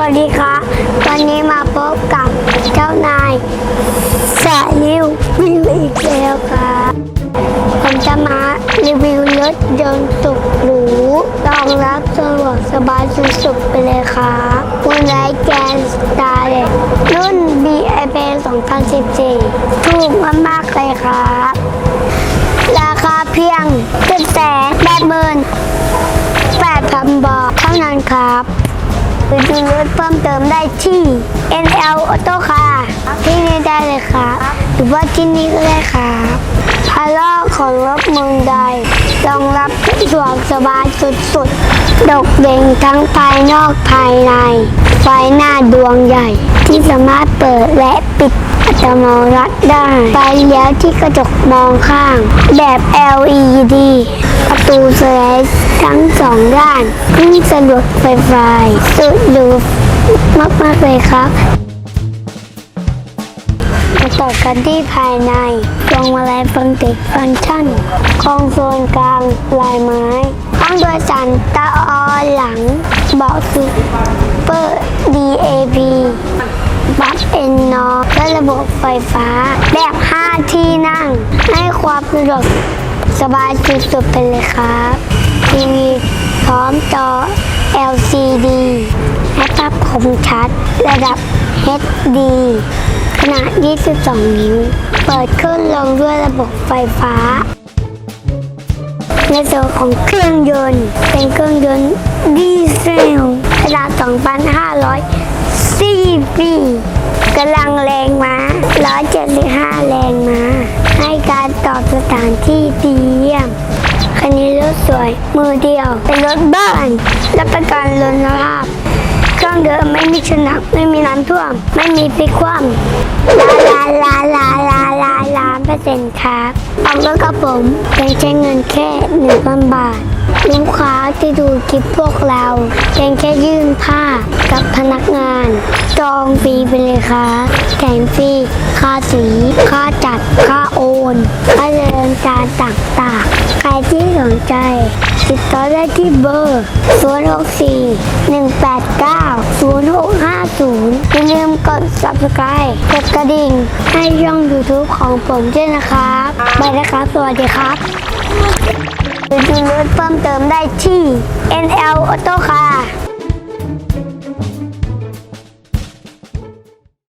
วัสดีครับวันนี้มาพบกับเจ้านายสายิววิวอีกแล้วครับผมจะมารีวิวรถยนต์สุดหรูรองรับสะดวกสบายสุดๆไปเลยครับคุณไลท์แกนสตาร์เลยรุ่น BIP 2014 ถูกมากๆเลยครับราคาเพียง7แสนแปดหมื่นแปดพันบาท ไปดูรถเพิ่มเติมได้ที่ NL Auto Car ที่นี่ได้เลยครับหรือว่าที่นี่ก็ได้ครับพายนอของรถเมืองใดรองรับสะดวกสบายสุดๆ ดกเด่งทั้งภายนอกภายใน ไฟหน้าดวงใหญ่ ที่สามารถเปิดและปิดอัตโนมัติได้ไฟเลี้ยวที่กระจกมองข้าง แบบ LED ประตูสไลด์ทั้งสองด้านขึ้นสะดวกไฟฟ้าสุดหรูมาก ๆ เลยครับมาต่อกันที่ภายในพวงมาลัยฟังติดฟังก์ชันคอนโซลกลางลายไม้ห้งโดยสารตาออหลังเบาะซูเปอร์ DAP เอ็นนอและระบบไฟฟ้า แบบ 5 ที่นั่ง ให้ความสะดวกสบายสุดๆไปเลยครับทีวีพร้อมจอ LCD และภาพคมชัด ระดับ HD ขนาด 22 นิ้ว เปิดขึ้นลงด้วยระบบไฟฟ้า ในส่วนของเครื่องยนต์ เป็นเครื่องยนต์ดีเซลขนาด 2,500 cc กำลังแรงม้า175 แรงม้า ให้การตอบสถานที่ดีเยี่ยม คันนี้รถสวย มือเดียว เป็นรถบ้านรับประกันลนภาพ เครื่องเดิมไม่มีชนักไม่มีน้ำท่วม ไม่มีพลิกคว่ำลาลาลาลาลาลาลาเปอร์เซ็นต์ครับออกรถกับผมเพียงใช้เงินแค่หนึ่งพันบาทลูกค้าที่ดูคลิปพวกเราเพียงแค่ยื่นผ้ากับพนักงาน จองฟรีไปเลยครับแถมฟรีค่าสี ค่าจัด ค่าโอนค่าเดินการต่างๆ สนใจ ติดต่อได้ที่เบอร์ 064 189 0650อย่าลืมกด subscribe กดกระดิ่ง ให้ช่อง YouTube ของผมด้วยนะครับไปแล้วครับ สวัสดีครับไปดูรถเพิ่มเติมได้ที่ NL Auto Car